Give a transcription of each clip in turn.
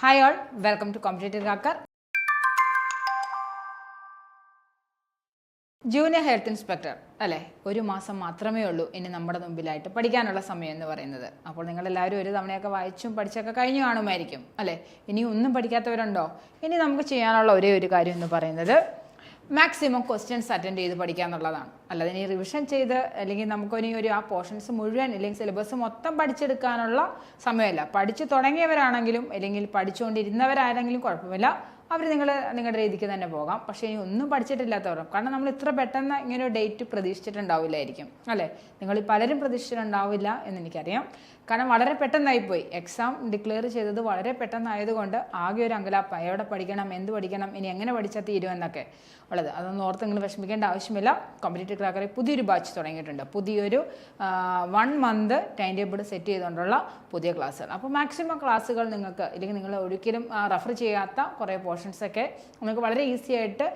Hi all welcome to competitive hacker junior health inspector അല്ലേ? ഒരു മാസം മാത്രമേ ഉള്ളൂ ഇനി നമ്മുടെ മുമ്പിലായിട്ട് പഠിക്കാനുള്ള സമയം എന്ന് പറയുന്നത്. അപ്പോൾ നിങ്ങളെല്ലാവരും ഒരു തവണയൊക്കെ വായിച്ചും പഠിച്ചൊക്കെ കഴിഞ്ഞു കാണുമായിരിക്കും അല്ലേ? ഇനി ഒന്നും പഠിക്കാത്തവരുണ്ടോ? ഇനി നമുക്ക് ചെയ്യാനുള്ള ഒരേ ഒരു കാര്യം എന്ന് പറയുന്നത് മാക്സിമം ക്വസ്റ്റ്യൻസ് അറ്റൻഡ് ചെയ്ത് പഠിക്കുക എന്നുള്ളതാണ് അല്ലാതെ ഇനി റിവിഷൻ ചെയ്ത് അല്ലെങ്കിൽ നമുക്കൊരു ഒരു ആ പോർഷൻസ് മുഴുവൻ അല്ലെങ്കിൽ സിലബസ് മൊത്തം പഠിച്ചെടുക്കാനുള്ള സമയമല്ല. പഠിച്ചു തുടങ്ങിയവരാണെങ്കിലും അല്ലെങ്കിൽ പഠിച്ചുകൊണ്ടിരുന്നവരാരെങ്കിലും കുഴപ്പമില്ല. അവർ നിങ്ങൾ നിങ്ങളുടെ രീതിക്ക് തന്നെ പോകാം. പക്ഷേ ഇനി ഒന്നും പഠിച്ചിട്ടില്ലാത്തവരും കാരണം നമ്മൾ ഇത്ര പെട്ടെന്ന് ഇങ്ങനെ ഒരു ഡേറ്റ് പ്രതീക്ഷിച്ചിട്ടുണ്ടാവില്ലായിരിക്കും അല്ലേ? നിങ്ങൾ പലരും പ്രതീക്ഷിച്ചിട്ടുണ്ടാവില്ല എന്ന് എനിക്കറിയാം കാരണം വളരെ പെട്ടെന്നായിപ്പോയി. എക്സാം ഡിക്ലെയർ ചെയ്തത് വളരെ പെട്ടെന്നായതുകൊണ്ട് ആകെ ഒരു അങ്കലാപ്പ എവിടെ പഠിക്കണം എന്ത് പഠിക്കണം ഇനി എങ്ങനെ പഠിച്ചാൽ തീരുമെന്നൊക്കെ ഉള്ളത്. അതൊന്നും ഓർത്ത് നിങ്ങൾ വിഷമിക്കേണ്ട ആവശ്യമില്ല. കോമ്പറ്റേറ്റീവ് ക്രാക്കറിൽ പുതിയൊരു ബാച്ച് തുടങ്ങിയിട്ടുണ്ട്. പുതിയൊരു one month time table set ചെയ്തുകൊണ്ടുള്ള പുതിയ ക്ലാസ്സുകൾ അപ്പോൾ മാക്സിമം ക്ലാസ്സുകൾ നിങ്ങൾക്ക് ഇല്ലെങ്കിൽ നിങ്ങൾ ഒരിക്കലും റെഫർ ചെയ്യാത്ത കുറേ പോർഷൻസ് ഒക്കെ നമുക്ക് വളരെ ഈസി ആയിട്ട്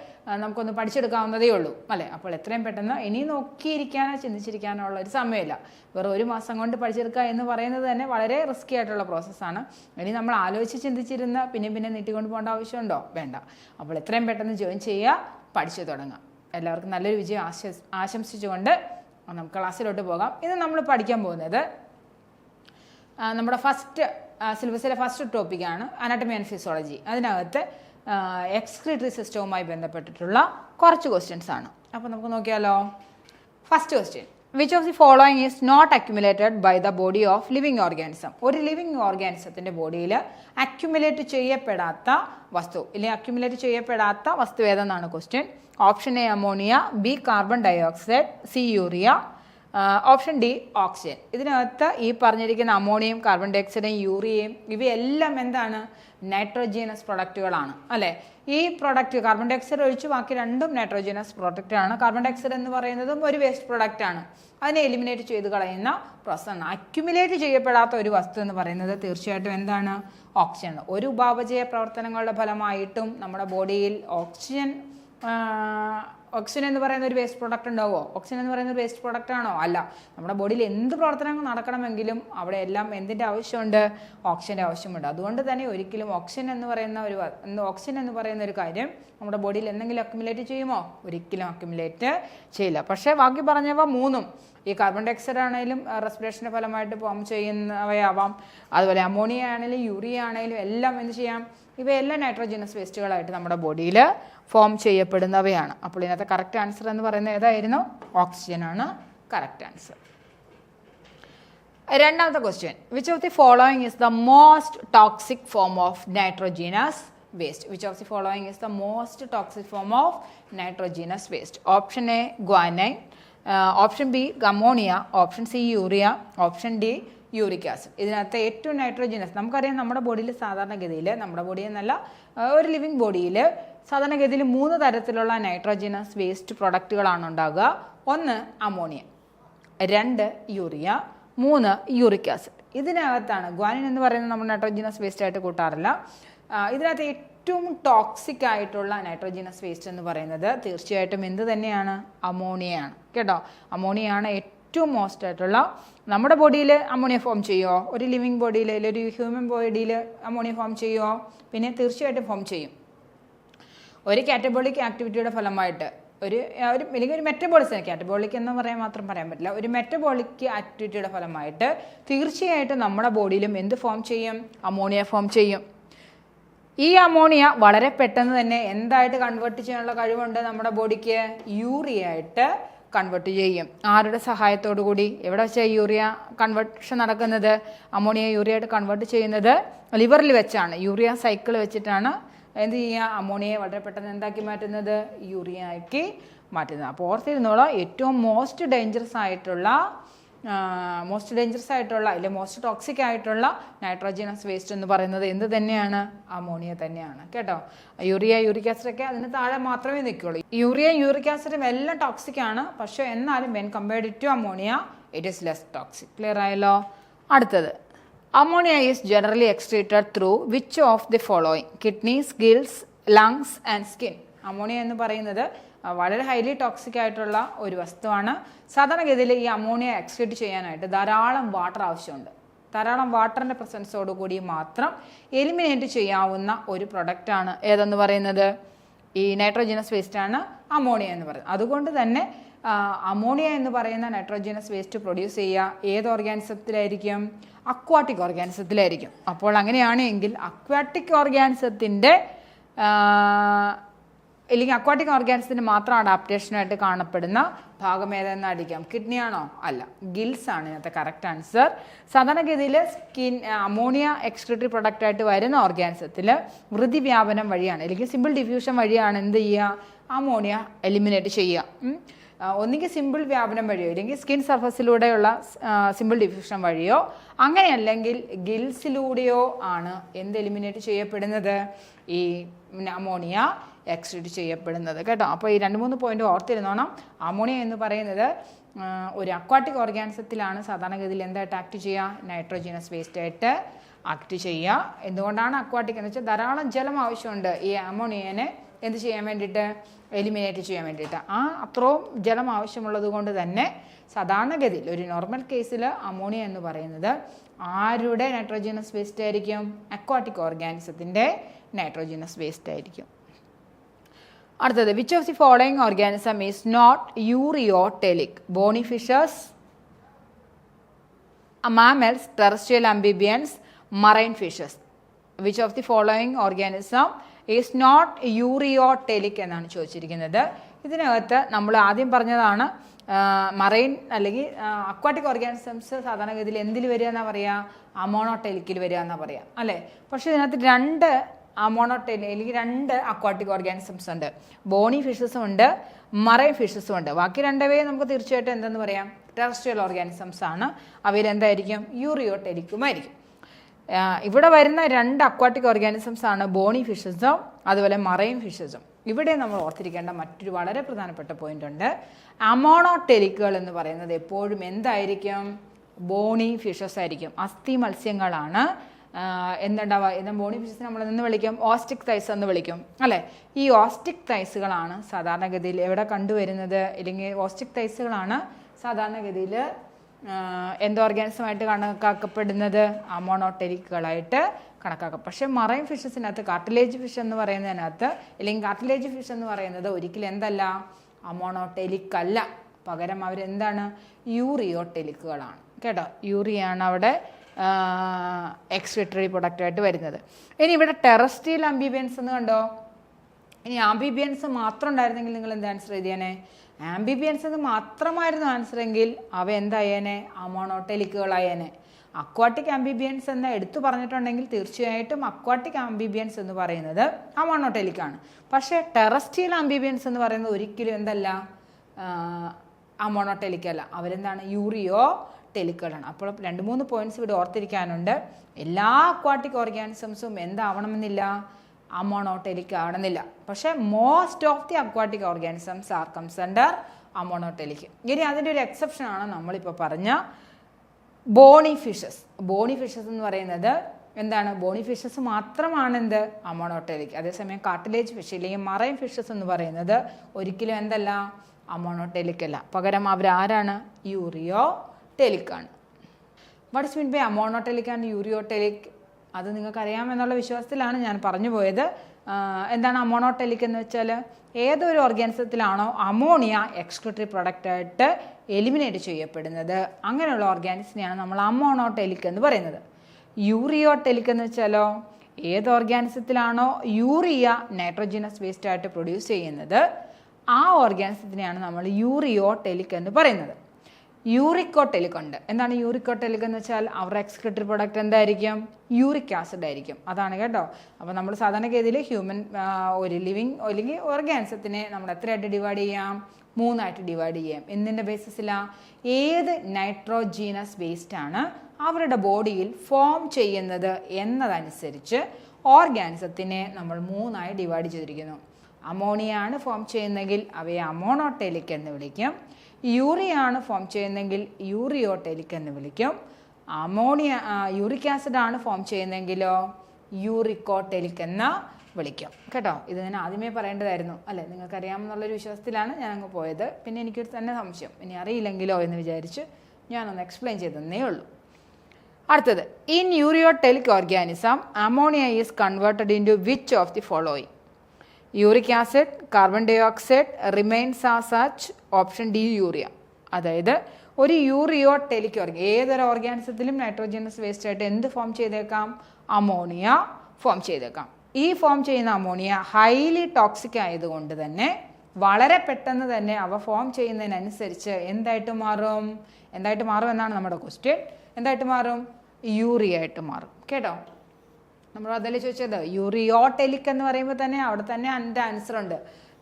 നമുക്കൊന്ന് പഠിച്ചെടുക്കാവുന്നതേ ഉള്ളൂ. അല്ലേ? അപ്പോൾ എത്രയും പെട്ടെന്ന് ഇനി നോക്കിയിരിക്കാനോ ചിന്തിച്ചിരിക്കാനോ ഉള്ള ഒരു സമയമില്ല. വെറും ഒരു മാസം കൊണ്ട് പഠിച്ചെടുക്കുക എന്ന് പറയുന്നത് തന്നെ വളരെ റിസ്ക്കി ആയിട്ടുള്ള പ്രോസസ്സാണ് ഇനി നമ്മൾ ആലോചിച്ച് ചിന്തിച്ചിരുന്ന പിന്നെ പിന്നെ നീട്ടിക്കൊണ്ട് പോകേണ്ട ആവശ്യമുണ്ടോ? വേണ്ട. അപ്പോൾ എത്രയും പെട്ടെന്ന് ജോയിൻ ചെയ്യുക പഠിച്ചു തുടങ്ങുക. എല്ലാവർക്കും നല്ലൊരു വിജയം ആശ ആശംസിച്ചുകൊണ്ട് നമുക്ക് ക്ലാസ്സിലോട്ട് പോകാം. ഇന്ന് നമ്മൾ പഠിക്കാൻ പോകുന്നത് നമ്മുടെ ഫസ്റ്റ് സിലബസിലെ ഫസ്റ്റ് ടോപ്പിക്കാണ് അനാട്ടമി ആൻഡ് ഫിസിയോളജി അതിനകത്ത് എക്സ്ക്രീറ്ററി സിസ്റ്റവുമായി ബന്ധപ്പെട്ടിട്ടുള്ള കുറച്ച് ക്വസ്റ്റ്യൻസ് ആണ്. അപ്പോൾ നമുക്ക് നോക്കിയാലോ? First question which of the following is not accumulated by the body of living organism ഒരു ലിവിങ് ഓർഗാനിസത്തിന്റെ ബോഡിയിൽ അക്യുമുലേറ്റ് ചെയ്യപ്പെടാത്ത വസ്തു ഇല്ലെങ്കിൽ അക്യുമുലേറ്റ് ചെയ്യപ്പെടാത്ത വസ്തു ഏതെന്നാണ് question option A ammonia B carbon dioxide C urea option D oxygen. ഇതിനകത്ത് ഈ പറഞ്ഞിരിക്കുന്ന അമോണിയം കാർബൺ ഡയോക്സൈഡും യൂറിയയും ഇവയെല്ലാം എന്താണ്? നൈട്രോജീനസ് പ്രൊഡക്റ്റുകളാണ് അല്ലേ? ഈ പ്രൊഡക്റ്റ് കാർബൺ ഡയോക്സൈഡ് ഒഴിച്ച് ബാക്കി രണ്ടും നൈട്രോജീനസ് പ്രൊഡക്റ്റാണ് കാർബൺ ഡയോക്സൈഡ് എന്ന് പറയുന്നതും ഒരു വേസ്റ്റ് പ്രൊഡക്റ്റ് ആണ്. അതിനെ എലിമിനേറ്റ് ചെയ്ത് കളയുന്ന പ്രോസസ്സാണ് അക്യുമുലേറ്റ് ചെയ്യപ്പെടാത്ത ഒരു വസ്തു എന്ന് പറയുന്നത് തീർച്ചയായിട്ടും എന്താണ്? ഓക്സിജൻ ഒരു ഉപാപചയ പ്രവർത്തനങ്ങളുടെ ഫലമായിട്ടും നമ്മുടെ ബോഡിയിൽ ഓക്സിജൻ ഓക്സിജൻ എന്ന് പറയുന്ന ഒരു വേസ്റ്റ് പ്രൊഡക്റ്റ് ഉണ്ടാവുമോ? ഓക്സിജൻ എന്ന് പറയുന്ന ഒരു വേസ്റ്റ് പ്രൊഡക്റ്റ് ആണോ? അല്ല. നമ്മുടെ ബോഡിയിൽ എന്ത് പ്രവർത്തനങ്ങൾ നടക്കണമെങ്കിലും അവിടെ എല്ലാം എന്തിന്റെ ആവശ്യമുണ്ട്? ഓക്സിജന്റെ ആവശ്യമുണ്ട്. അതുകൊണ്ട് തന്നെ ഒരിക്കലും ഓക്സിജൻ എന്ന് പറയുന്ന ഒരു ഓക്സിജൻ എന്ന് പറയുന്ന ഒരു കാര്യം നമ്മുടെ ബോഡിയിൽ എന്തെങ്കിലും അക്യുമുലേറ്റ് ചെയ്യുമോ? ഒരിക്കലും അക്യുമുലേറ്റ് ചെയ്യില്ല. പക്ഷേ ബാക്കി പറഞ്ഞവ മൂന്നും. ഈ കാർബൺ ഡയോക്സൈഡ് ആണെങ്കിലും റെസ്പിറേഷന്റെ ഫലമായിട്ട് ഫോം ചെയ്യുന്നവയാവാം. അതുപോലെ അമോണിയ ആണെങ്കിലും യൂറിയ ആണെങ്കിലും എല്ലാം എന്ത് ചെയ്യാം? ഇവയെല്ലാം നൈട്രോജനസ് വേസ്റ്റുകളായിട്ട് നമ്മുടെ ബോഡിയിൽ ഫോം ചെയ്യപ്പെടുന്നവയാണ്. അപ്പോൾ ഇതിനകത്ത് കറക്റ്റ് ആൻസർ എന്ന് പറയുന്നത് ഏതായിരുന്നു? ഓക്സിജൻ ആണ്. കറക്റ്റ് ആൻസർ രണ്ടാമത്തെ question which of the following is the most toxic form of nitrogenous waste which of the following is the most toxic form of nitrogenous waste option A guanine option B ammonia option C urea option D uric acid ഇതിനകത്ത് ഏറ്റവും nitrogenase നമുക്കറിയാം നമ്മുടെ ബോഡിയിൽ സാധാരണഗതിയിൽ നമ്മുടെ body എന്നല്ല ഒരു living ബോഡിയിൽ സാധാരണഗതിയിൽ മൂന്ന് തരത്തിലുള്ള നൈട്രോജനസ് വേസ്റ്റ് പ്രൊഡക്റ്റുകളാണ് ഉണ്ടാകുക ഒന്ന് അമോണിയ രണ്ട് യൂറിയ മൂന്ന് യൂറിക് ആസിഡ് ഇതിനകത്താണ് ഗ്വാനിൻ എന്ന് പറയുന്നത് നമ്മൾ നൈട്രോജനസ് വേസ്റ്റ് ആയിട്ട് കൂട്ടാറില്ല. ഇതിനകത്ത് ഏറ്റവും ടോക്സിക് ആയിട്ടുള്ള നൈട്രോജനസ് വേസ്റ്റ് എന്ന് പറയുന്നത് തീർച്ചയായിട്ടും എന്ത് തന്നെയാണ്? അമോണിയയാണ് കേട്ടോ? അമോണിയയാണ് ഏറ്റവും മോസ്റ്റ് ആയിട്ടുള്ള നമ്മുടെ ബോഡിയിൽ അമോണിയ ഫോം ചെയ്യുമോ ഒരു ലിവിങ് ബോഡിയിൽ അല്ലെങ്കിൽ ഒരു ഹ്യൂമൻ ബോഡിയിൽ അമോണിയ ഫോം ചെയ്യുമോ പിന്നെ തീർച്ചയായിട്ടും ഫോം ചെയ്യും. ഒരു കാറ്റബോളിക് ആക്ടിവിറ്റിയുടെ ഫലമായിട്ട് ഒരു ഒരു അല്ലെങ്കിൽ ഒരു മെറ്റബോളിസം കാറ്റബോളിക് എന്ന് പറയാൻ മാത്രം പറയാൻ പറ്റില്ല. ഒരു മെറ്റബോളിക് ആക്ടിവിറ്റിയുടെ ഫലമായിട്ട് തീർച്ചയായിട്ടും നമ്മുടെ ബോഡിയിലും എന്ത് ഫോം ചെയ്യും? അമോണിയ ഫോം ചെയ്യും. ഈ അമോണിയ വളരെ പെട്ടെന്ന് തന്നെ എന്തായിട്ട് കൺവേർട്ട് ചെയ്യാനുള്ള കഴിവുണ്ട് നമ്മുടെ ബോഡിക്ക്? യൂറിയ ആയിട്ട് കൺവേർട്ട് ചെയ്യും. ആരുടെ സഹായത്തോടു കൂടി? എവിടെ വെച്ചാൽ യൂറിയ കൺവേർഷൻ നടക്കുന്നത്? അമോണിയ യൂറിയ ആയിട്ട് കൺവേർട്ട് ചെയ്യുന്നത് ലിവറിൽ വെച്ചാണ്. യൂറിയ സൈക്കിൾ വെച്ചിട്ടാണ് എന്ത് ചെയ്യുക? അമോണിയയെ വളരെ പെട്ടെന്ന് എന്താക്കി മാറ്റുന്നത്? യൂറിയ ആക്കി മാറ്റുന്നത്. അപ്പോൾ ഓർത്തിരുന്നോളൂ ഏറ്റവും മോസ്റ്റ് ഡേഞ്ചറസ് ആയിട്ടുള്ള മോസ്റ്റ് ഡേഞ്ചറസ് ആയിട്ടുള്ള അല്ലെങ്കിൽ മോസ്റ്റ് ടോക്സിക് ആയിട്ടുള്ള നൈട്രോജനസ് വേസ്റ്റ് എന്ന് പറയുന്നത് എന്ത് തന്നെയാണ്? അമോണിയ തന്നെയാണ്. കേട്ടോ? യൂറിയ യൂറിക് ആസിഡ് ഒക്കെ അതിന് താഴെ മാത്രമേ നിൽക്കുകയുള്ളൂ യൂറിയ യൂറിക് ആസിഡും എല്ലാം ടോക്സിക് ആണ്. പക്ഷേ എന്നാലും when compared to ammonia it is less toxic clear ആയല്ലോ? അടുത്തത്. Ammonia is generally excreted through which of the following kidneys gills lungs and skin ammonia എന്ന് പറയുന്നത് വളരെ ഹൈലി ടോക്സിക് ആയിട്ടുള്ള ഒരു വസ്തുവാണ്. സാധാരണഗതിയിൽ ഈ അമോണിയ എക്സ്ക്രീറ്റ് ചെയ്യാനായിട്ട് ധാരാളം വാട്ടർ ആവശ്യമുണ്ട്. ധാരാളം വാട്ടറിന്റെ പ്രസൻസോട് കൂടി മാത്രം എലിമിനേറ്റ് ചെയ്യാവുന്ന ഒരു പ്രൊഡക്റ്റാണ് ഏതെന്ന് പറയുന്നത്? ഈ നൈട്രോജനസ് വേസ്റ്റാണ് അമോണിയ എന്ന് പറയുന്നത്. അതുകൊണ്ട് തന്നെ അമോണിയ എന്ന് പറയുന്ന നൈട്രോജനസ് വേസ്റ്റ് പ്രൊഡ്യൂസ് ചെയ്യുക ഏത് ഓർഗാനിസത്തിലായിരിക്കും അക്വാട്ടിക് ഓർഗാനിസത്തിലായിരിക്കും അപ്പോൾ അങ്ങനെയാണെങ്കിൽ അക്വാട്ടിക് ഓർഗാനിസത്തിന്റെ ഇല്ലെങ്കിൽ അക്വാട്ടിക് ഓർഗാൻസിന് മാത്രം അഡാപ്റ്റേഷനായിട്ട് കാണപ്പെടുന്ന ഭാഗം ഏതെന്ന് അടിക്കാം കിഡ്നി ആണോ? അല്ല. ഗിൽസ് ആണ് ഇതിനകത്തെ കറക്റ്റ് ആൻസർ സാധാരണഗതിയിൽ സ്കിൻ അമോണിയ എക്സ്ക്രിട്ടറി പ്രൊഡക്റ്റ് ആയിട്ട് വരുന്ന ഓർഗാൻസത്തിൽ വൃതി വ്യാപനം വഴിയാണ് അല്ലെങ്കിൽ സിമ്പിൾ ഡിഫ്യൂഷൻ വഴിയാണ് എന്ത് ചെയ്യുക? അമോണിയ എലിമിനേറ്റ് ചെയ്യുക. ഒന്നുകിൽ സിമ്പിൾ വ്യാപനം വഴിയോ അല്ലെങ്കിൽ സ്കിൻ സർഫസിലൂടെയുള്ള സിമ്പിൾ ഡിഫ്യൂഷൻ വഴിയോ അങ്ങനെയല്ലെങ്കിൽ ഗിൽസിലൂടെയോ ആണ് എന്ത് എലിമിനേറ്റ് ചെയ്യപ്പെടുന്നത്? ഈ അമോണിയ എക്സ്ട്രീറ്റ് ചെയ്യപ്പെടുന്നത്. കേട്ടോ? അപ്പോൾ ഈ രണ്ട് മൂന്ന് പോയിന്റ് ഓർത്തിരുന്നോണം. അമോണിയ എന്ന് പറയുന്നത് ഒരു അക്വാട്ടിക് ഓർഗാനിസത്തിലാണ് സാധാരണഗതിയിൽ എന്തായിട്ട് ആക്ട് ചെയ്യുക നൈട്രോജനസ് വേസ്റ്റ് ആയിട്ട് ആക്ട് ചെയ്യുക എന്തുകൊണ്ടാണ് അക്വാട്ടിക് എന്ന് വെച്ചാൽ ധാരാളം ജലം ആവശ്യമുണ്ട്. ഈ അമോണിയനെ എന്ത് ചെയ്യാൻ വേണ്ടിയിട്ട്? എലിമിനേറ്റ് ചെയ്യാൻ വേണ്ടിയിട്ട്. ആ അത്രയും ജലം ആവശ്യമുള്ളത് കൊണ്ട് തന്നെ സാധാരണഗതിയിൽ ഒരു നോർമൽ കേസിൽ അമോണിയ എന്ന് പറയുന്നത് ആരുടെ നൈട്രോജനസ് വേസ്റ്റ് ആയിരിക്കും? അക്വാട്ടിക് ഓർഗാനിസത്തിന്റെ നൈട്രോജനസ് വേസ്റ്റ് ആയിരിക്കും. അടുത്തത് which of the following organism is not ureotelic bony fishes mammals terrestrial amphibians marine fishes which of the following organism is not ureotelic എന്നാണ് ചോദിച്ചിരിക്കുന്നത്. ഇതിനകത്ത് നമ്മൾ ആദ്യം പറഞ്ഞതാണ് മറൈൻ അല്ലെങ്കിൽ അക്വാട്ടിക് ഓർഗാനിസംസ് സാധാരണഗതിയിൽ എന്തിൽ വരിക എന്നാ പറയുക അമോണോടെലിക്കിൽ വരിക എന്നാ പറയുക അല്ലേ? പക്ഷേ ഇതിനകത്ത് രണ്ട് അമോണോടെലി അല്ലെങ്കിൽ രണ്ട് അക്വാട്ടിക് ഓർഗാനിസംസ് ഉണ്ട്. ബോണി ഫിഷസും ഉണ്ട് മറൈൻ ഫിഷസും ഉണ്ട്. ബാക്കി രണ്ടവയെ നമുക്ക് തീർച്ചയായിട്ടും എന്തെന്ന് പറയാം? ടെറസ്ട്രിയൽ ഓർഗാനിസംസ് ആണ്. അവയിൽ എന്തായിരിക്കും? ഇവിടെ വരുന്ന രണ്ട് അക്വാട്ടിക് ഓർഗാനിസംസ് ആണ് ബോണി ഫിഷസും അതുപോലെ മറൈൻ ഫിഷസും ഇവിടെ നമ്മൾ ഓർത്തിരിക്കേണ്ട മറ്റൊരു വളരെ പ്രധാനപ്പെട്ട പോയിന്റ് ഉണ്ട്. അമോണോടെലിക്കുകൾ എന്ന് പറയുന്നത് എപ്പോഴും എന്തായിരിക്കും? ബോണി ഫിഷസ് ആയിരിക്കും. അസ്ഥി മത്സ്യങ്ങളാണ്. എന്തുണ്ടാവുക? എന്താ ബോണി ഫിഷസ് നമ്മൾ നിന്ന് വിളിക്കും? ഓസ്റ്റിക് തൈസ് എന്ന് വിളിക്കും. അല്ലേ? ഈ ഓസ്റ്റിക് തൈസുകളാണ് സാധാരണഗതിയിൽ എവിടെ കണ്ടുവരുന്നത്? അല്ലെങ്കിൽ ഓസ്റ്റിക് തൈസുകളാണ് സാധാരണഗതിയിൽ എന്തോർഗാനിസമായിട്ട് കണക്കാക്കപ്പെടുന്നത്? അമോണോട്ടെരിക്കുകളായിട്ട് കണക്കാക്കാം. പക്ഷേ മറൈൻ ഫിഷസിനകത്ത് കാർട്ടിലേജ് ഫിഷ് എന്ന് പറയുന്നതിനകത്ത് അല്ലെങ്കിൽ കാർട്ടിലേജ് ഫിഷ് എന്ന് പറയുന്നത് ഒരിക്കലും എന്തല്ല? അമോണോട്ടെലിക് അല്ല. പകരം അവരെന്താണ്? യൂറിയോട്ടെലിക്കുകളാണ് കേട്ടോ? യൂറിയാണ് അവിടെ എക്സ്ക്രിട്ടറി പ്രൊഡക്റ്റായിട്ട് വരുന്നത്. ഇനി ഇവിടെ ടെറസ്ട്രിയൽ അംബിബിയൻസ് എന്ന് കണ്ടോ? ഇനി ആംബിബിയൻസ് മാത്രം ഉണ്ടായിരുന്നെങ്കിൽ നിങ്ങൾ എന്ത് ആൻസർ ചെയ്തേനെ ആംബിബിയൻസ് എന്ന് മാത്രമായിരുന്നു ആൻസർ എങ്കിൽ അവ എന്തായേനെ? അമോണോട്ടെലിക്കുകളായേനെ അക്വാട്ടിക് ആംബിബിയൻസ് എന്ന് എടുത്തു പറഞ്ഞിട്ടുണ്ടെങ്കിൽ തീർച്ചയായിട്ടും അക്വാട്ടിക് ആംബിബിയൻസ് എന്ന് പറയുന്നത് അമോണോട്ടെലിക്കാണ് പക്ഷേ ടെറസ്ട്രിയൽ ആംബിബിയൻസ് എന്ന് പറയുന്നത് ഒരിക്കലും എന്തല്ല? അമോണോട്ടെലിക്കല്ല അവരെന്താണ്? യൂറിയോ ടെലിക്കുകളാണ് അപ്പോൾ രണ്ട് മൂന്ന് പോയിന്റ്സ് ഇവിടെ ഓർത്തിരിക്കാനുണ്ട്. എല്ലാ അക്വാട്ടിക് ഓർഗാനിസംസും എന്താവണമെന്നില്ല? അമോണോട്ടെലിക് ആവണമെന്നില്ല. പക്ഷേ most of the aquatic organisms are comes under ammonotelic ഇനി അതിന്റെ ഒരു എക്സെപ്ഷൻ ആണ് നമ്മളിപ്പോൾ പറഞ്ഞ ബോണി ഫിഷസ് ബോണി ഫിഷസ് എന്ന് പറയുന്നത് എന്താണ്? ബോണി ഫിഷസ് മാത്രമാണ് എന്ത് അമോണോട്ടെലിക് അതേസമയം കാട്ടിലേജ് ഫിഷ് അല്ലെങ്കിൽ മറൈൻ ഫിഷസ് എന്ന് പറയുന്നത് ഒരിക്കലും എന്തല്ല? അമോണോട്ടെലിക് അല്ല. പകരം അവരാരാണ്? യൂറിയോ ടെലിക്കാണ്. What is mean by ammonotelic and ureotelic അത് നിങ്ങൾക്കറിയാമെന്നുള്ള വിശ്വാസത്തിലാണ് ഞാൻ പറഞ്ഞു പോയത്. എന്താണ് അമോണോട്ടെലിക് എന്ന് വെച്ചാൽ ഏതൊരു ഓർഗാനിസത്തിലാണോ അമോണിയ എക്സ്ക്രിട്ടറി പ്രൊഡക്റ്റായിട്ട് എലിമിനേറ്റ് ചെയ്യപ്പെടുന്നത്. അങ്ങനെയുള്ള ഓർഗാനിസിനെയാണ് നമ്മൾ അമോണോട്ടെലിക് എന്ന് പറയുന്നത്. യൂറിയോടെലിക് എന്ന് വെച്ചാലോ ഏത് ഓർഗാനിസത്തിലാണോ യൂറിയ നൈട്രോജനസ് വേസ്റ്റ് ആയിട്ട് പ്രൊഡ്യൂസ് ചെയ്യുന്നത് ആ ഓർഗാനിസത്തിനെയാണ് നമ്മൾ യൂറിയോടെലിക് എന്ന് പറയുന്നത്. യൂറിക്കോട്ടെലിക് ഉണ്ട്. എന്താണ് യൂറിക്കോട്ടെലിക് എന്ന് വെച്ചാൽ അവരുടെ എക്സ്ക്രിട്ടറി പ്രൊഡക്റ്റ് എന്തായിരിക്കും? യൂറിക് ആസിഡ് ആയിരിക്കും. അതാണ് കേട്ടോ. അപ്പോൾ നമ്മൾ സാധാരണഗതിയിൽ ഹ്യൂമൻ ഒരു ലിവിങ് അല്ലെങ്കിൽ ഓർഗാൻസത്തിനെ നമ്മൾ എത്രയായിട്ട് ഡിവൈഡ് ചെയ്യാം? മൂന്നായിട്ട് ഡിവൈഡ് ചെയ്യാം. എന്തിന്റെ ബേസിസിലാണ് ഏത് നൈട്രോജീനസ് വേസ്റ്റ് ആണ് അവരുടെ ബോഡിയിൽ ഫോം ചെയ്യുന്നത് എന്നതനുസരിച്ച് ഓർഗാനിസത്തിനെ നമ്മൾ മൂന്നായി ഡിവൈഡ് ചെയ്തിരിക്കുന്നു. അമോണിയ ആണ് ഫോം ചെയ്യുന്നതെങ്കിൽ അവയെ അമോണോട്ടേലിക് എന്ന് വിളിക്കും. യൂറിയ ആണ് ഫോം ചെയ്യുന്നതെങ്കിൽ യൂറിയോട്ടെലിക് എന്ന് വിളിക്കും. അമോണിയ യൂറിക് ആസിഡ് ആണ് ഫോം ചെയ്യുന്നതെങ്കിലോ യൂറിക്കോട്ടെലിക് എന്ന് വിളിക്കും. കേട്ടോ? ഇത് ഞാൻ ആദ്യമേ പറയേണ്ടതായിരുന്നു. അല്ലേ? നിങ്ങൾക്കറിയാമെന്നുള്ളൊരു വിശ്വാസത്തിലാണ് ഞാൻ അങ്ങ് പോയത്. പിന്നെ എനിക്കൊരു തന്നെ സംശയം. ഇനി അറിയില്ലെങ്കിലോ എന്ന് വിചാരിച്ച് ഞാനൊന്ന് എക്സ്പ്ലെയിൻ ചെയ്തതന്നേ ഉള്ളൂ. അടുത്തത്. In ureotelic organism ammonia is converted into which of the following uric acid carbon dioxide remains such option D urea. അതായത് ഒരു യൂറിയോ ടെലിക് ഓർഗ ഏതൊരു ഓർഗാനിസത്തിലും നൈട്രോജനസ് വേസ്റ്റ് ആയിട്ട് എന്ത് ഫോം ചെയ്തേക്കാം? അമോണിയ ഫോം ചെയ്തേക്കാം. ഈ ഫോം ചെയ്യുന്ന അമോണിയ ഹൈലി ടോക്സിക് ആയതുകൊണ്ട് തന്നെ വളരെ പെട്ടെന്ന് തന്നെ അവ ഫോം ചെയ്യുന്നതിനനുസരിച്ച് എന്തായിട്ട് മാറും? എന്തായിട്ട് മാറും എന്നാണ് നമ്മുടെ ക്വസ്റ്റ്യൻ എന്തായിട്ട് മാറും? യൂറിയ ആയിട്ട് മാറും. കേട്ടോ? നമ്മൾ അതല്ലേ ചോദിച്ചത്? യൂറിയോടെലിക് എന്ന് പറയുമ്പോൾ തന്നെ അവിടെ തന്നെ അതിന്റെ ആൻസർ ഉണ്ട്.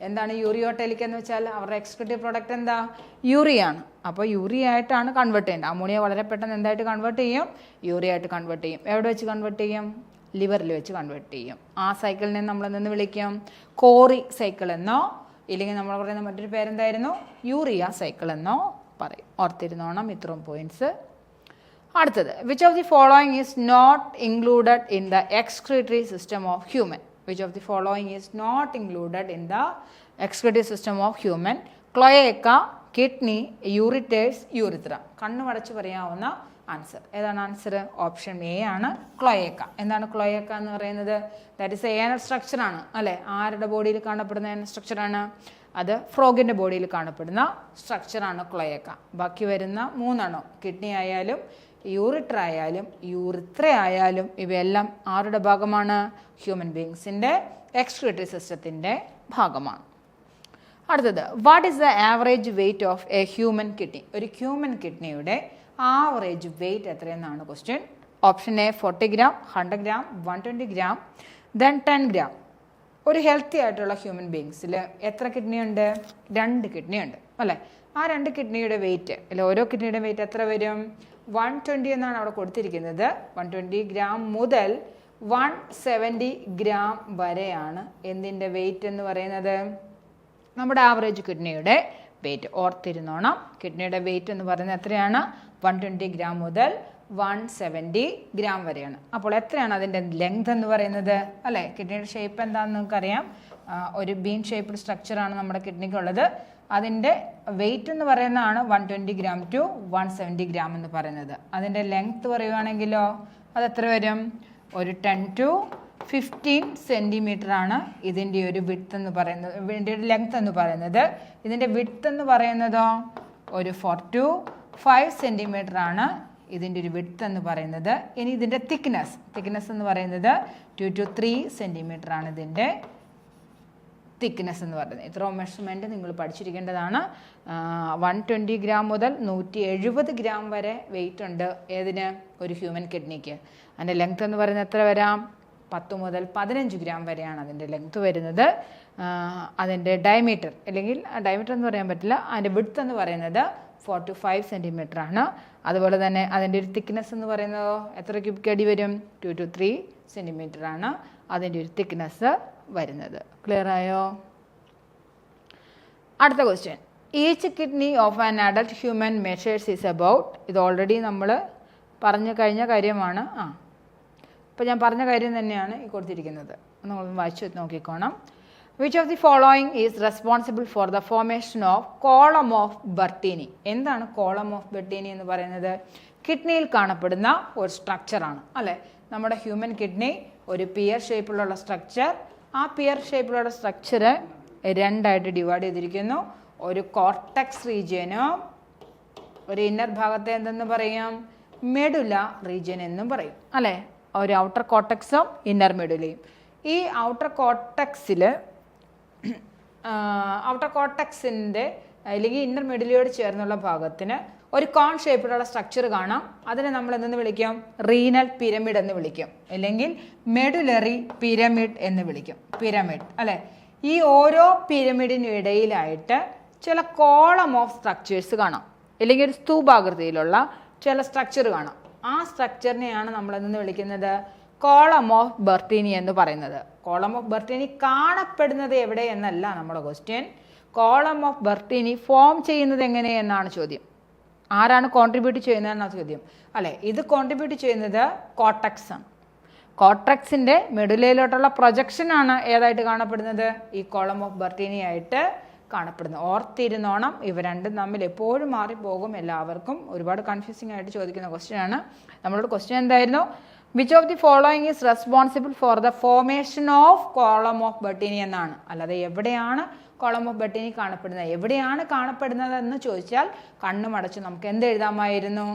എന്താണ് യൂറിയോടെലിക് എന്ന് വെച്ചാൽ അവരുടെ എക്സിക്യൂട്ടീവ് പ്രൊഡക്റ്റ് എന്താ? യൂറിയ ആണ്. അപ്പോൾ യൂറിയ ആയിട്ടാണ് കൺവേർട്ട് ചെയ്യേണ്ടത്. അമോണിയ വളരെ പെട്ടെന്ന് എന്തായിട്ട് കൺവേർട്ട് ചെയ്യും? യൂറിയ ആയിട്ട് കൺവേർട്ട് ചെയ്യും. എവിടെ വെച്ച് കൺവേർട്ട് ചെയ്യും? ലിവറിൽ വെച്ച് കൺവേർട്ട് ചെയ്യും. ആ സൈക്കിളിനെ നമ്മൾ എന്തെന്ന് വിളിക്കും? കോറി സൈക്കിൾ എന്നോ ഇല്ലെങ്കിൽ നമ്മൾ പറയുന്ന മറ്റൊരു പേരെന്തായിരുന്നു? യൂറിയ സൈക്കിൾ എന്നോ പറയും. ഓർത്തിരുന്നോണം ഇത്രയും പോയിന്റ്സ് അടുത്തത് which of the following is not included in the excretory system of human which of the following is not included in the excretory system of human cloaca kidney ureters urethra. കണ്ണു വടച്ച് പറയാവുന്ന answer ഏതാണ് answer option A ആണ് ക്ലോയേക്ക. എന്താണ് ക്ലോയേക്ക എന്ന് പറയുന്നത്? That is A structure ആണ് അല്ലേ? ആരുടെ ബോഡിയിൽ കാണപ്പെടുന്ന സ്ട്രക്ചർ ആണ്? അത് ഫ്രോഗിന്റെ ബോഡിയിൽ കാണപ്പെടുന്ന സ്ട്രക്ചറാണ് ക്ലോയേക്ക. ബാക്കി വരുന്ന മൂന്നെണ്ണം കിഡ്നി ആയാലും യൂറിട്ര ആയാലും യൂറിത്ര ആയാലും ഇവയെല്ലാം ആരുടെ ഭാഗമാണ്? ഹ്യൂമൻ ബീങ്സിന്റെ എക്സ്ക്രീറ്ററി സിസ്റ്റത്തിന്റെ ഭാഗമാണ്. അടുത്തത് what is the average weight of a human kidney ഒരു ഹ്യൂമൻ കിഡ്നിയുടെ average weight എത്രയെന്നാണ് question option A forty gram hundred gram one twenty gram then ten gram ഒരു ഹെൽത്തി ആയിട്ടുള്ള ഹ്യൂമൻ ബീങ്സിൽ എത്ര കിഡ്നി ഉണ്ട് രണ്ട് കിഡ്നിയുണ്ട് അല്ലേ? ആ രണ്ട് കിഡ്നിയുടെ വെയിറ്റ് അല്ലെ? ഓരോ കിഡ്നിയുടെ വെയിറ്റ് എത്ര വരും? വൺ ട്വന്റി എന്നാണ് അവിടെ കൊടുത്തിരിക്കുന്നത്. വൺ ട്വന്റി ഗ്രാം മുതൽ വൺ സെവന്റി ഗ്രാം വരെയാണ് എന്തിന്റെ വെയിറ്റ് എന്ന് പറയുന്നത്? നമ്മുടെ ആവറേജ് കിഡ്നിയുടെ വെയിറ്റ് ഓർത്തിരുന്നോണം. കിഡ്നിയുടെ വെയിറ്റ് എന്ന് പറയുന്നത് എത്രയാണ്? വൺ ട്വന്റി ഗ്രാം മുതൽ വൺ സെവന്റി ഗ്രാം വരെയാണ്. അപ്പോൾ എത്രയാണ് അതിന്റെ ലെങ്ത് എന്ന് പറയുന്നത്? അല്ലേ? കിഡ്നിയുടെ ഷേപ്പ് എന്താണെന്ന് നിങ്ങൾക്കറിയാം ആ, ഒരു ബീൻ ഷേപ്ഡ് സ്ട്രക്ചറാണ് നമ്മുടെ കിഡ്നിക്കുള്ളത് അതിന്റെ വെയിറ്റ് എന്ന് പറയുന്നതാണ് one twenty gram to one seventy gram എന്ന് പറയുന്നത്. അതിന്റെ ലെങ്ത്ത് പറയുവാണെങ്കിലോ അത് എത്ര വരും? ഒരു ടെൻ ടു ഫിഫ്റ്റീൻ സെന്റിമീറ്റർ ആണ് ഇതിന്റെ ഒരു വിട്ത് എന്ന് പറയുന്നത് ഇതിന്റെ ഒരു ലെങ്ത് എന്ന് പറയുന്നത്. ഇതിന്റെ വിട്ത് എന്ന് പറയുന്നതോ ഒരു ഫോർ ടു ഫൈവ് സെന്റിമീറ്റർ ആണ് ഇതിന്റെ ഒരു വിട്ത് എന്ന് പറയുന്നത്. ഇനി ഇതിന്റെ തിക്നെസ് തിക്നെസ് എന്ന് പറയുന്നത് ടു ടു ത്രീ സെന്റിമീറ്റർ ആണ് ഇതിന്റെ തിക്നെസ് എന്ന് പറയുന്നത്. ഇത്ര മെഷർമെന്റ് നിങ്ങൾ പഠിച്ചിരിക്കേണ്ടതാണ്. വൺ ട്വന്റി ഗ്രാം മുതൽ നൂറ്റി എഴുപത് ഗ്രാം വരെ വെയിറ്റ് ഉണ്ട്. ഏതിന്? ഒരു ഹ്യൂമൻ കിഡ്നിക്ക് അതിന്റെ ലെങ്ത് എന്ന് പറയുന്നത് എത്ര വരാം? പത്ത് മുതൽ പതിനഞ്ച് ഗ്രാം വരെയാണ് അതിന്റെ ലെങ്ത് വരുന്നത്. അതിന്റെ ഡയമീറ്റർ അല്ലെങ്കിൽ ഡയമീറ്റർ എന്ന് പറയാൻ പറ്റില്ല അതിന്റെ വിഡ്ത്ത് എന്ന് പറയുന്നത് ഫോർ ടു ഫൈവ് സെന്റിമീറ്റർ ആണ്. അതുപോലെ തന്നെ അതിന്റെ ഒരു തിക്നെസ് എന്ന് പറയുന്നത് എത്ര ക്യൂബിക് അടി വരും? ടു ടു ത്രീ സെന്റിമീറ്റർ ആണ്. അതിന്റെ ഒരു തിക്നെസ് വരുന്നത്. ക്ലിയർ ആയോ? അടുത്ത question each kidney of an adult human measures is about ഇത് ഓൾറെഡി നമ്മൾ പറഞ്ഞു കഴിഞ്ഞ കാര്യമാണ്. ആ. ഇപ്പോൾ ഞാൻ പറഞ്ഞ കാര്യം തന്നെയാണ് ഈ കൊടുത്തിരിക്കുന്നത്. നമ്മൾ വായിച്ചു നോക്കിക്കോണം. Which of the following is responsible for the formation of column of Bertini എന്താണ് കോളം ഓഫ് ബർട്ടീനി എന്ന് പറയുന്നത്? കിഡ്നിയിൽ കാണപ്പെടുന്ന ഒരു സ്ട്രക്ചറാണ് അല്ലേ? നമ്മുടെ ഹ്യൂമൻ കിഡ്നി ഒരു പിയർ ഷേപ്പിലുള്ള സ്ട്രക്ചർ ആ പിയർ ഷേപ്പിലുള്ള സ്ട്രക്ചർ രണ്ടായിട്ട് ഡിവൈഡ് ചെയ്തിരിക്കുന്നു. ഒരു കോർട്ടക്സ് റീജിയനും ഒരു ഇന്നർ ഭാഗത്തെ എന്തെന്ന് പറയും? മെഡുല റീജിയൻ എന്നും പറയും. അല്ലേ? ഒരു ഔട്ടർ കോട്ടക്സും ഇന്നർ മെഡുലയും ഈ ഔട്ടർ കോട്ടക്സിൽ ഔട്ടർ കോട്ടക്സിന്റെ അല്ലെങ്കിൽ ഇന്നർ മെഡുലയോട് ചേർന്നുള്ള ഭാഗത്തിന് ഒരു കോൺ ഷേപ്പിലുള്ള സ്ട്രക്ചർ കാണാം. അതിനെ നമ്മൾ എന്തെന്ന് വിളിക്കും? റീനൽ പിരമിഡ് എന്ന് വിളിക്കും. അല്ലെങ്കിൽ മെഡുലറി പിരമിഡ് എന്ന് വിളിക്കും. പിരമിഡ് അല്ലെ? ഈ ഓരോ പിരമിഡിനും ഇടയിലായിട്ട് ചില കോളം ഓഫ് സ്ട്രക്ചേഴ്സ് കാണാം. അല്ലെങ്കിൽ ഒരു സ്തൂപാകൃതിയിലുള്ള ചില സ്ട്രക്ചർ കാണാം. ആ സ്ട്രക്ചറിനെയാണ് നമ്മൾ എന്തെന്ന് വിളിക്കുന്നത്? കോളം ഓഫ് ബർട്ടീനി എന്ന് പറയുന്നത്. കോളം ഓഫ് ബർട്ടീനി കാണപ്പെടുന്നത് എവിടെ എന്നല്ല നമ്മുടെ question column of Bertini form ചെയ്യുന്നത് എങ്ങനെ എന്നാണ് ചോദ്യം. ആരാണ് കോൺട്രിബ്യൂട്ട് ചെയ്യുന്നതെന്ന ചോദ്യം. അല്ലേ? ഇത് കോൺട്രിബ്യൂട്ട് ചെയ്യുന്നത് കോട്ടക്സ് ആണ് കോട്ടക്സിന്റെ മെഡുലയിലോട്ടുള്ള പ്രൊജക്ഷനാണ് ഏതായിട്ട് കാണപ്പെടുന്നത്? ഈ കോളം ഓഫ് ബർട്ടീനി ആയിട്ട് കാണപ്പെടുന്നത്. ഓർത്തിരുന്നോണം ഇവ രണ്ടും തമ്മിൽ എപ്പോഴും മാറിപ്പോകും. എല്ലാവർക്കും ഒരുപാട് കൺഫ്യൂസിംഗ് ആയിട്ട് ചോദിക്കുന്ന ക്വസ്റ്റ്യൻ ആണ്. നമ്മളോട് ക്വസ്റ്റ്യൻ എന്തായിരുന്നു? Which of the following is responsible for the formation of column of Bertini എന്നാണ്. അല്ലാതെ എവിടെയാണ് കോളം ഓഫ് ബട്ടിനി കാണപ്പെടുന്നത്. എവിടെയാണ് കാണപ്പെടുന്നതെന്ന് ചോദിച്ചാൽ കണ്ണുമടച്ച് നമുക്ക് എന്ത് എഴുതാമായിരുന്നു?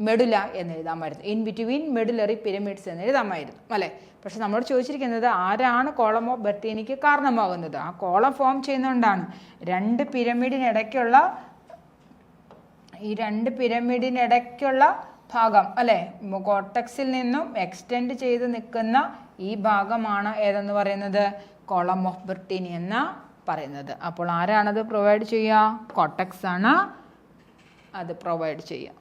മെഡുല എന്ന് എഴുതാമായിരുന്നു. ഇൻ ബിറ്റ്വീൻ മെഡുലറി പിരമിഡ്സ് എന്ന് എഴുതാമായിരുന്നു. അല്ലേ? പക്ഷെ നമ്മളോട് ചോദിച്ചിരിക്കുന്നത് ആരാണ് കോളം ഓഫ് ബർട്ടീനിക്ക് കാരണമാകുന്നത്? ആ കോളം ഫോം ചെയ്യുന്നതുകൊണ്ടാണ്. രണ്ട് പിരമിഡിനിടയ്ക്കുള്ള ഈ രണ്ട് പിരമിഡിനിടയ്ക്കുള്ള ഭാഗം അല്ലേ? കോട്ടക്സിൽ നിന്നും എക്സ്റ്റെൻഡ് ചെയ്ത് നിൽക്കുന്ന ഈ ഭാഗമാണ് ഏതെന്ന് പറയുന്നത്? കോളം ഓഫ് ബർട്ടീനി എന്ന പറയുന്നത്. അപ്പോൾ ആരാണത് പ്രൊവൈഡ് ചെയ്യുക? കോട്ടക്സ് ആണ് അത് പ്രൊവൈഡ് ചെയ്യുക.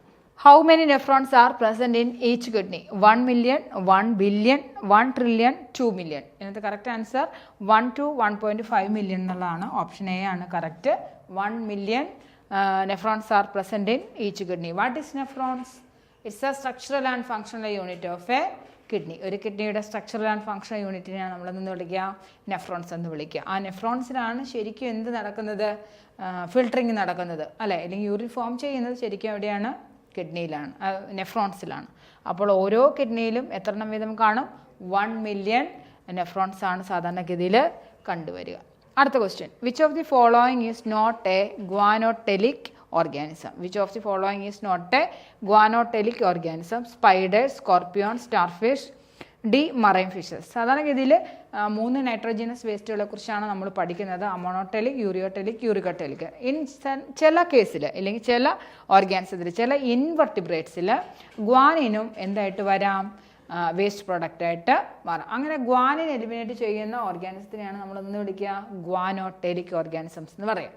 How many nephrons are present in each kidney one million one billion one trillion two million ഇതിനകത്ത് correct answer one to one point five million എന്നുള്ളതാണ്. ഓപ്ഷൻ എ ആണ് correct one million nephrons are present in each kidney what is nephrons it's a structural and functional unit of a kidney ഒരു കിഡ്നിയുടെ structural and functional യൂണിറ്റിനെയാണ് നമ്മൾ എന്ന് വിളിക്കുക? Nephrons എന്ന് വിളിക്കുക. ആ നെഫ്രോൺസിലാണ് ശരിക്കും എന്ത് നടക്കുന്നത്? ഫിൽട്ടറിങ് നടക്കുന്നത്. അല്ലേ? അല്ലെങ്കിൽ യൂറിൻ ഫോം ചെയ്യുന്നത് ശരിക്കും എവിടെയാണ്? കിഡ്നിയിലാണ് നെഫ്രോൺസിലാണ് അപ്പോൾ ഓരോ കിഡ്നിയിലും എത്ര എണ്ണം വീതം കാണും? വൺ മില്യൺ നെഫ്രോൺസ് ആണ് സാധാരണഗതിയിൽ കണ്ടുവരിക. അടുത്ത question which of the following is not a guanotelic organism which of the following is not a guanotelic organism spider scorpion, starfish D marine fishes സാധാരണഗതിയിൽ മൂന്ന് നൈട്രോജനസ് വേസ്റ്റുകളെ കുറിച്ചാണ് നമ്മൾ പഠിക്കുന്നത്. അമോണോട്ടെലിക് യൂറിയോട്ടെലിക് യൂറിക്കോടെലിക് ഇൻ ചില കേസിൽ അല്ലെങ്കിൽ ചില ഓർഗാനിസത്തിൽ ചില ഇൻവെർട്ടിബ്രേറ്റ്സിൽ ഗ്വാനിനും എന്തായിട്ട് വരാം? വേസ്റ്റ് പ്രൊഡക്റ്റായിട്ട് മാറും. അങ്ങനെ ഗ്വാനിൻ എലിമിനേറ്റ് ചെയ്യുന്ന ഓർഗാനിസത്തിനെയാണ് നമ്മൾ എന്ന് വിളിക്കുക? ഗ്വാനോട്ടേലിക് ഓർഗാനിസംസ് എന്ന് പറയുക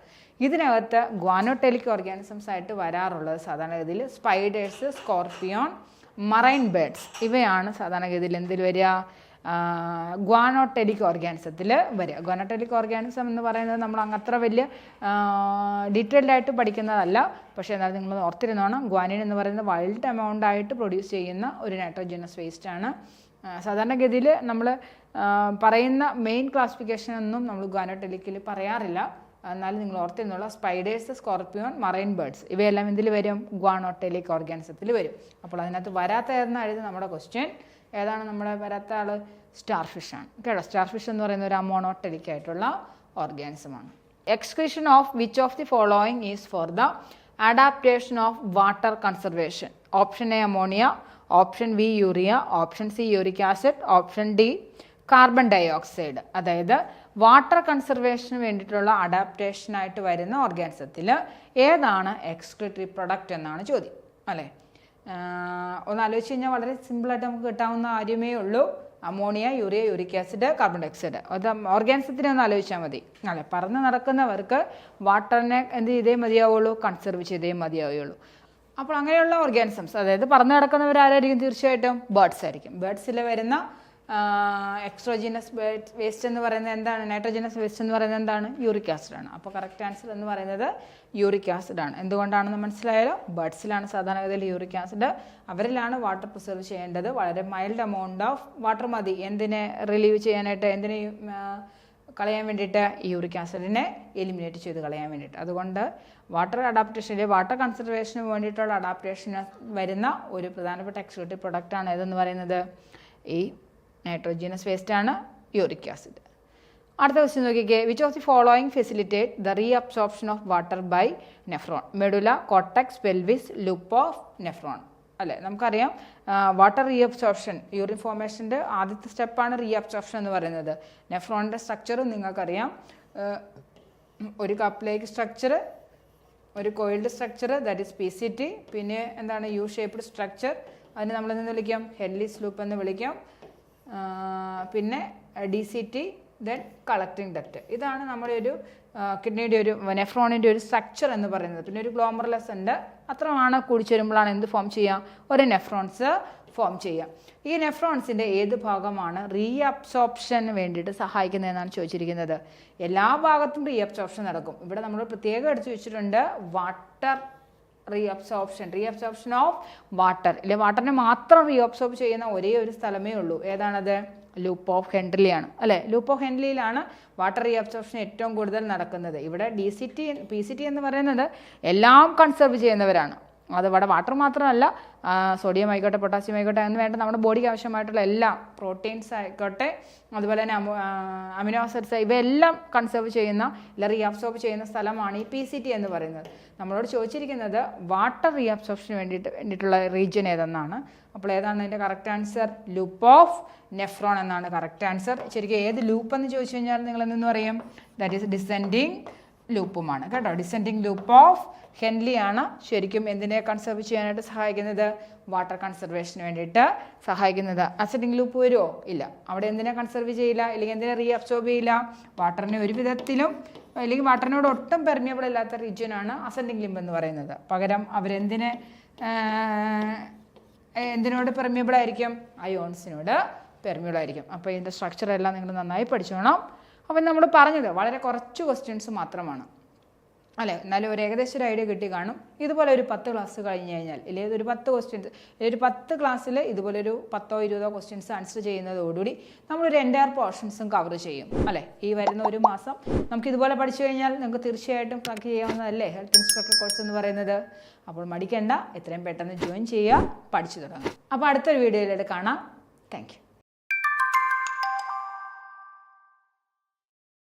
ഇതിനകത്ത് ഗ്വാനോട്ടേലിക് ഓർഗാനിസംസ് ആയിട്ട് വരാറുള്ളത് സാധാരണഗതിയിൽ സ്പൈഡേഴ്സ് സ്കോർപ്പിയോൺ മറൈൻ ബേഡ്സ് ഇവയാണ് സാധാരണഗതിയിൽ എന്തിൽ വരിക? ഗ്വാനോടെലിക് ഓർഗാനിസത്തിൽ വരിക. ഗ്വാനോട്ടെലിക് ഓർഗാനിസം എന്ന് പറയുന്നത് നമ്മൾ അങ്ങത്ര വലിയ ഡീറ്റെയിൽഡ് ആയിട്ട് പഠിക്കുന്നതല്ല. പക്ഷേ എന്നാൽ നിങ്ങൾ ഓർത്തിരുന്നോണം. ഗ്വാനിൻ എന്ന് പറയുന്നത് വൈൽഡ് എമൗണ്ട് ആയിട്ട് പ്രൊഡ്യൂസ് ചെയ്യുന്ന ഒരു നൈട്രോജനസ് വേസ്റ്റ് ആണ്. സാധാരണഗതിയിൽ നമ്മൾ പറയുന്ന മെയിൻ ക്ലാസിഫിക്കേഷൻ ഒന്നും നമ്മൾ ഗ്വാനോട്ടെലിക്കിൽ പറയാറില്ല. എന്നാലും നിങ്ങൾ ഓർത്തിരുന്നുള്ള സ്പൈഡേഴ്സ് സ്കോർപ്പിയോൺ മറൈൻ ബേർഡ്സ് ഇവയെല്ലാം എന്തിൽ വരും? ഗ്വാനോട്ടെലിക് ഓർഗാനിസത്തിൽ വരും. അപ്പോൾ അതിനകത്ത് വരാത്ത ആയിരുന്നു നമ്മുടെ ക്വസ്റ്റ്യൻ ഏതാണ് നമ്മുടെ വരാത്ത ആൾ സ്റ്റാർ ഫിഷാണ് കേട്ടോ? സ്റ്റാർ ഫിഷ് എന്ന് പറയുന്ന ഒരു അമോണോട്ടലിക് ആയിട്ടുള്ള ഓർഗാനിസമാണ് excretion of which of the following is for the adaptation of water conservation option A ammonia option B urea option C uric acid option D carbon dioxide അതായത് water കൺസർവേഷന് വേണ്ടിയിട്ടുള്ള അഡാപ്റ്റേഷനായിട്ട് വരുന്ന ഓർഗാനിസത്തിൽ ഏതാണ് എക്സ്ക്രിറ്ററി പ്രൊഡക്റ്റ് എന്നാണ് ചോദ്യം. അല്ലേ? ഒന്ന് ആലോചിച്ച് കഴിഞ്ഞാൽ വളരെ സിമ്പിളായിട്ട് നമുക്ക് കിട്ടാവുന്ന കാര്യമേ ഉള്ളൂ. Ammonia urea uric acid carbon dioxide. അത് ഓർഗാനിസത്തിനെ ഒന്ന് ആലോചിച്ചാൽ മതി. അല്ലെ? പറന്ന് നടക്കുന്നവർക്ക് വാട്ടറിനെ എന്ത് ചെയ്തേ മതിയാവുള്ളൂ കൺസർവ് ചെയ്തേ മതിയാവുകയുള്ളൂ അപ്പോൾ അങ്ങനെയുള്ള ഓർഗാനിസംസ് അതായത് പറന്ന് നടക്കുന്നവർ ആരായിരിക്കും തീർച്ചയായിട്ടും? ബേർഡ്സ് ആയിരിക്കും. ബേർഡ്സിൽ വരുന്ന എക്സ്ട്രോജിനസ് വേസ്റ്റ് എന്ന് പറയുന്നത് എന്താണ്? നൈട്രോജനസ് വേസ്റ്റ് എന്ന് പറയുന്നത് എന്താണ്? യൂറിക് ആസിഡ് ആണ്. അപ്പോൾ കറക്റ്റ് ആൻസർ എന്ന് പറയുന്നത് യൂറിക് ആസിഡ് ആണ്. എന്തുകൊണ്ടാണെന്ന് മനസ്സിലായാലോ ബേർഡ്സിലാണ് സാധാരണഗതിയിൽ യൂറിക് ആസിഡ് അവരിലാണ് വാട്ടർ പ്രിസർവ് ചെയ്യേണ്ടത്. വളരെ മൈൽഡ് എമൗണ്ട് ഓഫ് വാട്ടർ മതി. എന്തിനെ റിലീവ് ചെയ്യാനായിട്ട് എന്തിനെ കളയാൻ വേണ്ടിയിട്ട്? യൂറിക് ആസിഡിനെ എലിമിനേറ്റ് ചെയ്ത് കളയാൻ വേണ്ടിയിട്ട്. അതുകൊണ്ട് വാട്ടർ അഡാപ്റ്റേഷനിലെ വാട്ടർ കൺസർവേഷന് വേണ്ടിയിട്ടുള്ള അഡാപ്റ്റേഷന് വരുന്ന ഒരു പ്രധാനപ്പെട്ട എക്സിക്യൂട്ടീവ് പ്രൊഡക്റ്റാണ് ഏതെന്ന് പറയുന്നത്? ഈ നൈട്രോജനസ് ആണ് യൂറിക് ആസിഡ് അടുത്ത ക്വസ്റ്റ്യൻ നോക്കിക്കേ. Which of the following facilitate the reabsorption of water by nephron medulla cortex pelvis loop of nephron അല്ലേ? നമുക്കറിയാം വാട്ടർ റീ അബ്സോർപ്ഷൻ യൂറിൻ ഫോർമേഷന്റെ ആദ്യത്തെ സ്റ്റെപ്പാണ് റീ അബ്സോർപ്ഷൻ എന്ന് പറയുന്നത്. നെഫ്രോണിന്റെ സ്ട്രക്ചർ നിങ്ങൾക്കറിയാം. ഒരു കപ്പിലേക്ക് സ്ട്രക്ചർ ഒരു coiled structure that is P C T പിന്നെ എന്താണ് യു ഷേപ്ഡ് സ്ട്രക്ചർ അതിന് നമ്മൾ എന്ന് വിളിക്കാം? ഹെല്ലി സ്ലൂപ്പ് എന്ന് വിളിക്കാം. പിന്നെ D C T then collecting duct ഇതാണ് നമ്മുടെ ഒരു കിഡ്നിയുടെ ഒരു നെഫ്രോണിന്റെ ഒരു സ്ട്രക്ചർ എന്ന് പറയുന്നത്. പിന്നെ ഒരു ഗ്ലോമർലെസ് ഉണ്ട്. അത്രമാണ് കൂടിച്ചേരുമ്പോഴാണ് എന്ത് ഫോം ചെയ്യുക? ഒരു നെഫ്രോൺസ് ഫോം ചെയ്യുക. ഈ നെഫ്രോൺസിന്റെ ഏത് ഭാഗമാണ് റീ അബ്സോപ്ഷന് വേണ്ടിയിട്ട് സഹായിക്കുന്നതെന്നാണ് ചോദിച്ചിരിക്കുന്നത്. എല്ലാ ഭാഗത്തും റീ അബ്സോപ്ഷൻ നടക്കും. ഇവിടെ നമ്മൾ പ്രത്യേകം എടുത്തു വെച്ചിട്ടുണ്ട് water reabsorption reabsorption of water ഇല്ലെ വാട്ടറിനെ മാത്രം റീഅബ്സോർബ് ചെയ്യുന്ന ഒരേ ഒരു സ്ഥലമേ ഉള്ളൂ. ഏതാണത്? ലൂപ്പ് ഓഫ് ഹെൻഡ്രിലിയാണ് അല്ലെ? ലൂപ്പ് ഓഫ് ഹെൻഡ്രിയിലാണ് വാട്ടർ റീഅബ്സോർപ്ഷൻ ഏറ്റവും കൂടുതൽ നടക്കുന്നത്. ഇവിടെ D C T P C T എന്ന് പറയുന്നത് എല്ലാം കൺസർവ് ചെയ്യുന്നവരാണ്. അത് ഇവിടെ വാട്ടർ മാത്രമല്ല സോഡിയം ആയിക്കോട്ടെ പൊട്ടാസ്യം ആയിക്കോട്ടെ എന്ന് വേണ്ട നമ്മുടെ ബോഡിക്ക് ആവശ്യമായിട്ടുള്ള എല്ലാ പ്രോട്ടീൻസ് ആയിക്കോട്ടെ അതുപോലെ തന്നെ അമോ അമിനോ ആസിഡ്സ് ഇവയെല്ലാം കൺസേർവ് ചെയ്യുന്ന അല്ല റീഅബ്സോർബ് ചെയ്യുന്ന സ്ഥലമാണ് ഈ പി സി ടി എന്ന് പറയുന്നത്. നമ്മളോട് ചോദിച്ചിരിക്കുന്നത് വാട്ടർ റീഅബ്സോർപ്ഷന് വേണ്ടിയിട്ട് വേണ്ടിയിട്ടുള്ള റീജിയൻ ഏതെന്നാണ്? അപ്പോൾ ഏതാണ് അതിന്റെ correct answer loop of nephron എന്നാണ് കറക്റ്റ് ആൻസർ ശരിക്കും ഏത് ലൂപ്പ് എന്ന് ചോദിച്ചു കഴിഞ്ഞാൽ നിങ്ങൾ എന്തെന്ന് പറയും ദാറ്റ് ഈസ് ഡിസെൻഡിങ് ലൂപ്പുമാണ് കേട്ടോ ഡിസെൻഡിങ് ലൂപ്പ് ഓഫ് ഹെൻലി ആണ് ശരിക്കും എന്തിനെ കൺസർവ് ചെയ്യാനായിട്ട് സഹായിക്കുന്നത്? വാട്ടർ കൺസർവേഷന് വേണ്ടിയിട്ട് സഹായിക്കുന്നത്. അസെൻഡിങ് ലൂപ്പ് വരുമോ ഇല്ല. അവിടെ എന്തിനെ കൺസർവ് ചെയ്യില്ല? അല്ലെങ്കിൽ എന്തിനെ റീ അബ്സോർബ് ചെയ്യില്ല വാട്ടറിനെ ഒരു വിധത്തിലും അല്ലെങ്കിൽ വാട്ടറിനോട് ഒട്ടും പെർമിയബിൾ അല്ലാത്ത റീജിയനാണ് അസെൻഡിങ് ലിംബ് എന്ന് പറയുന്നത്. പകരം അവരെന്തിനെ എന്തിനോട് പെർമിയബിൾ ആയിരിക്കും? അയോൺസിനോട് പെർമിയബിൾ ആയിരിക്കും. അപ്പോൾ ഇതിന്റെ സ്ട്രക്ചർ എല്ലാം നിങ്ങൾ നന്നായി പഠിച്ചോണം. അപ്പം നമ്മൾ പറഞ്ഞത് വളരെ കുറച്ച് ക്വസ്റ്റ്യൻസ് മാത്രമാണ്. അല്ലേ? എന്നാലും ഒരു ഏകദേശം ഒരു ഐഡിയ കിട്ടി കാണും. ഇതുപോലെ ഒരു പത്ത് ക്ലാസ് കഴിഞ്ഞ് കഴിഞ്ഞാൽ ഇല്ലെങ്കിൽ ഒരു പത്ത് ക്വസ്റ്റ്യൻസ് ഒരു പത്ത് ക്ലാസ്സിൽ ഇതുപോലെ ഒരു പത്തോ ഇരുപതോ ക്വസ്റ്റ്യൻസ് ആൻസർ ചെയ്യുന്നതോടുകൂടി നമ്മളൊരു എന്റയർ പോർഷൻസും കവർ ചെയ്യും അല്ലേ? ഈ വരുന്ന ഒരു മാസം നമുക്ക് ഇതുപോലെ പഠിച്ചു കഴിഞ്ഞാൽ നിങ്ങൾക്ക് തീർച്ചയായിട്ടും ക്രാക്ക് ചെയ്യാവുന്നതല്ലേ? ഹെൽത്ത് ഇൻസ്പെക്ടർ കോഴ്സ് എന്ന് പറയുന്നത്. അപ്പോൾ മടിക്കേണ്ട എത്രയും പെട്ടെന്ന് ജോയിൻ ചെയ്യുക പഠിച്ചു തുടങ്ങാം. അപ്പോൾ അടുത്തൊരു വീഡിയോയിലൂടെ കാണാം. താങ്ക്